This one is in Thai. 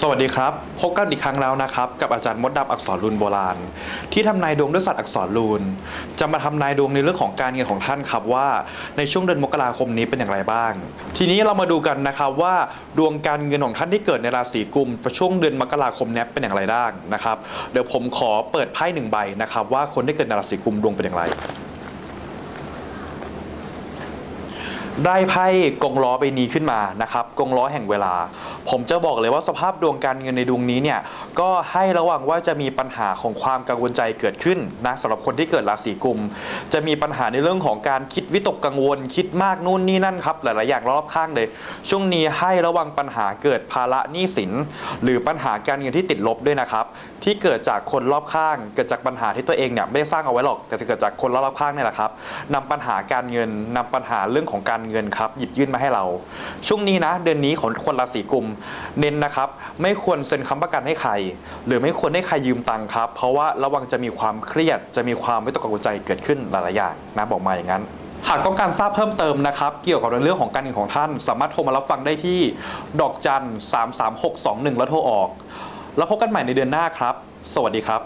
สวัสดีครับ พบกันอีกครั้งแล้วนะครับ กับอาจารย์มดดำอักษรรูนโบราณ ที่ทำนายดวงด้วยศาสตร์อักษรรูน จะมาทำนายดวงในเรื่องของการเงินของท่านครับว่า ในช่วงเดือนมกราคมนี้เป็นอย่างไรบ้าง ทีนี้เรามาดูกันนะครับว่าดวงการเงินของท่านที่เกิดในราศีกุมประช่วงเดือนมกราคมนี้เป็นอย่างไรบ้างนะครับ เดี๋ยวผมขอเปิดไพ่หนึ่งใบนะครับว่าคนที่เกิดในราศีกุมดวงเป็นอย่างไร ได้ไพ่กงล้อใบนี้ขึ้นมานะครับกงล้อแห่งเวลา ผมจะบอกเลยว่าสภาพดวงการเงินในดวงนี้เนี่ยก็ให้ระวังว่าจะมีปัญหาของความกังวลใจเกิดขึ้นนะสำหรับคนที่เกิดราศีกุม จะมีปัญหาในเรื่องของการคิดวิตกกังวล คิดมากนู่นนี่นั่นครับหลาย ๆ อย่างรอบข้างเลย ช่วงนี้ให้ระวังปัญหาเกิดภาระหนี้สิน หรือปัญหาการเงินที่ติดลบด้วยนะครับที่เกิดจากคนรอบข้าง เกิดจากปัญหาที่ตัวเองเนี่ยไม่ได้สร้างเอาไว้หรอกแต่จะเกิดจากคนรอบข้างนี่แหละครับนำปัญหาการเงินนำปัญหาเรื่องของการเงินครับหยิบยื่นมาให้เรา ช่วงนี้นะ เดือนนี้ของคนราศีกุม เน้นนะครับ ไม่ควรเซ็นค้ำประกันให้ใคร หรือไม่ควรให้ใครยืมตังค์ครับ เพราะว่าระวังจะมีความเครียด จะมีความไม่ตกกังวลใจเกิดขึ้นหลายๆอย่างนะบอกมาอย่างนั้นหากต้องการทราบเพิ่มเติมนะครับ เกี่ยวกับเรื่องของการเงินของท่าน สามารถโทรมารับฟังได้ที่ ดอกจัน 33621 แล้วโทรออก แล้วพบกันใหม่ในเดือนหน้าครับ สวัสดีครับ